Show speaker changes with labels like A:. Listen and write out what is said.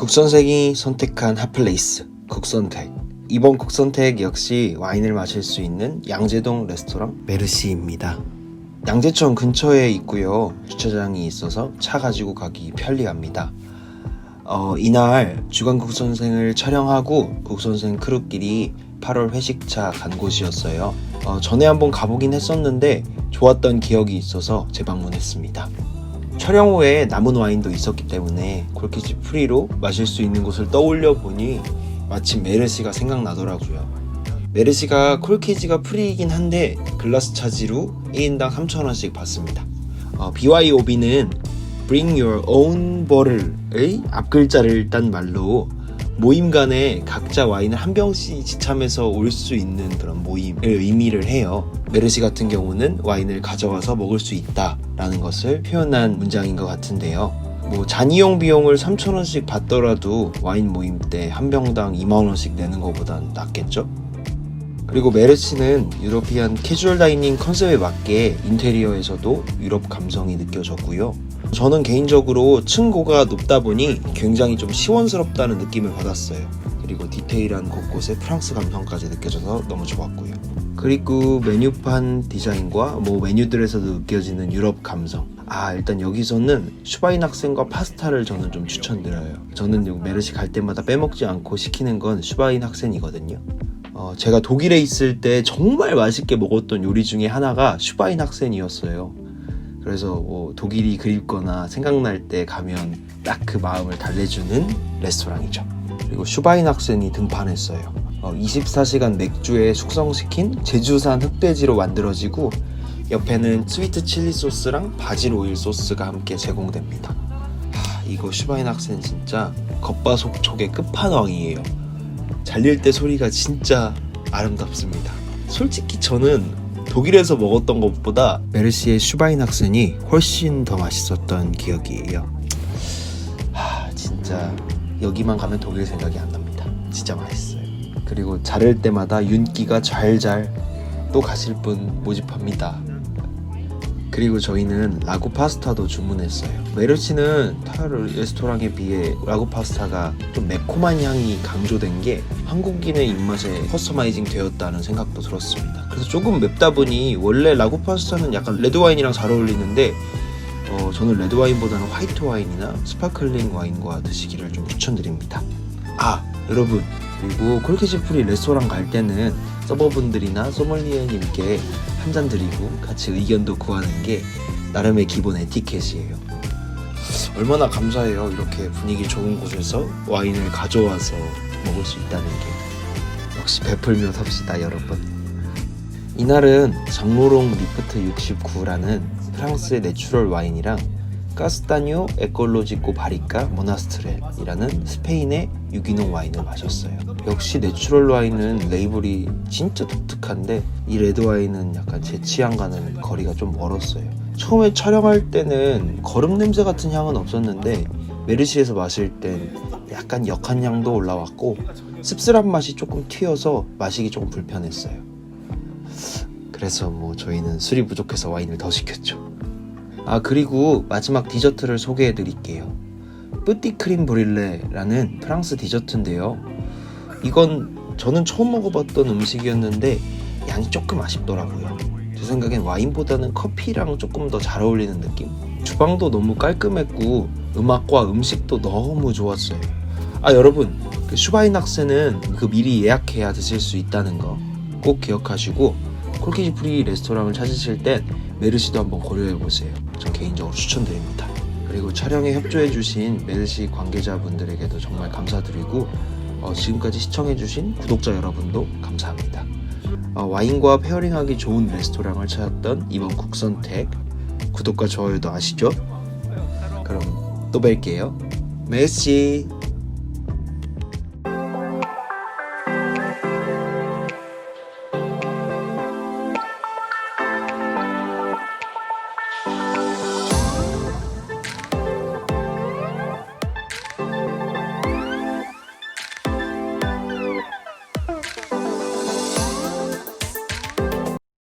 A: 국선생이 선택한 핫플레이스 국선택. 이번 국선택 역시 와인을 마실 수 있는 양재동 레스토랑 메르시입니다. 양재천 근처에 있고요. 주차장이 있어서 차 가지고 가기 편리합니다. 어, 이날 주간 국선생을 촬영하고 국선생 크루끼리 8월 회식차 간 곳이었어요. 어, 전에 한번 가보긴 했었는데 좋았던 기억이 있어서 재방문했습니다 촬영 후에 남은 와인도 있었기 때문에 골키지 프리로 마실 수 있는 곳을 떠올려 보니 마침 메르시가 생각나더라고요. 메르시가 콜키지가 프리이긴 한데 글라스 차지로 1인당 3,000원씩 받습니다. 어, BYOB는 Bring Your Own Bottle의 앞글자를 딴 말로 모임 간에 각자 와인을 한 병씩 지참해서 올 수 있는 그런 모임을 의미를 해요. 메르시 같은 경우는 와인을 가져와서 먹을 수 있다라는 것을 표현한 문장인 것 같은데요. 뭐 잔이용 비용을 3,000원씩 받더라도 와인 모임 때 한 병당 2만 원씩 내는 것보단 낫겠죠? 그리고 메르시는 유러피안 캐주얼 다이닝 컨셉에 맞게 인테리어에서도 유럽 감성이 느껴졌고요. 저는 개인적으로 층고가 높다 보니 굉장히 좀 시원스럽다는 느낌을 받았어요. 그리고 디테일한 곳곳에 프랑스 감성까지 느껴져서 너무 좋았고요. 그리고 메뉴판 디자인과 뭐 메뉴들에서도 느껴지는 유럽 감성. 아 일단 여기서는 슈바인 학생과 파스타를 저는 좀 추천드려요. 저는 메르시 갈 때마다 빼먹지 않고 시키는 건 슈바인 학생이거든요. 어, 제가 독일에 있을 때 정말 맛있게 먹었던 요리 중에 하나가 슈바인 학센이었어요. 그래서 뭐 독일이 그립거나 생각날 때 가면 딱 그 마음을 달래주는 레스토랑이죠. 그리고 슈바인 학센이 등판했어요. 어, 24시간 맥주에 숙성시킨 제주산 흑돼지로 만들어지고 옆에는 스위트 칠리 소스랑 바질 오일 소스가 함께 제공됩니다. 하, 이거 슈바인 학센 진짜 겉바속촉의 끝판왕이에요. 잘릴 때 소리가 진짜 아름답습니다. 솔직히 저는 독일에서 먹었던 것보다 메르시의 슈바인 학센이 훨씬 더 맛있었던 기억이에요. 하, 진짜 여기만 가면 독일 생각이 안 납니다. 진짜 맛있어요. 그리고 자를 때마다 윤기가 잘잘 또 가실 분 모집합니다. 그리고 저희는 라구 파스타도 주문했어요. 메르치는 타르 레스토랑에 비해 라구 파스타가 좀 매콤한 향이 강조된 게 한국인의 입맛에 커스터마이징 되었다는 생각도 들었습니다. 그래서 조금 맵다 보니 원래 라구 파스타는 약간 레드 와인이랑 잘 어울리는데 어, 저는 레드 와인보다는 화이트 와인이나 스파클링 와인과 드시기를 좀 추천드립니다. 아 여러분 그리고 콜키지 프리 레스토랑 갈 때는 서버분들이나 소믈리에님께 한 잔 드리고 같이 의견도 구하는 게 나름의 기본 에티켓이에요. 얼마나 감사해요. 이렇게 분위기 좋은 곳에서 와인을 가져와서 먹을 수 있다는 게. 역시 베풀며 삽시다, 여러분. 이날은 장로롱 리프트 69라는 프랑스의 내추럴 와인이랑 카스타뉴 에콜로지코 바리카 모나스트렐이라는 스페인의 유기농 와인을 마셨어요. 역시 내추럴 와인은 레이블이 진짜 독특한데 이 레드 와인은 약간 제 취향과는 거리가 좀 멀었어요. 처음에 촬영할 때는 거름 냄새 같은 향은 없었는데 메르시에서 마실 땐 약간 역한 향도 올라왔고 씁쓸한 맛이 조금 튀어서 마시기 조금 불편했어요. 그래서 뭐 저희는 술이 부족해서 와인을 더 시켰죠. 아 그리고 마지막 디저트를 소개해 드릴게요. 뿌띠 크림 브릴레라는 프랑스 디저트인데요. 이건 저는 처음 먹어봤던 음식이었는데 양이 조금 아쉽더라고요. 제 생각엔 와인보다는 커피랑 조금 더 잘 어울리는 느낌? 주방도 너무 깔끔했고 음악과 음식도 너무 좋았어요. 아 여러분 그 슈바인 학생은 그 미리 예약해야 드실 수 있다는 거 꼭 기억하시고 콜키지 프리 레스토랑을 찾으실 땐 메르시도 한번 고려해 보세요. 전 개인적으로 추천드립니다. 그리고 촬영에 협조해 주신 메르시 관계자분들에게도 정말 감사드리고 어, 지금까지 시청해 주신 구독자 여러분도 감사합니다. 어, 와인과 페어링하기 좋은 레스토랑을 찾았던 이번 국선택 구독과 좋아요도 아시죠? 그럼 또 뵐게요. 메시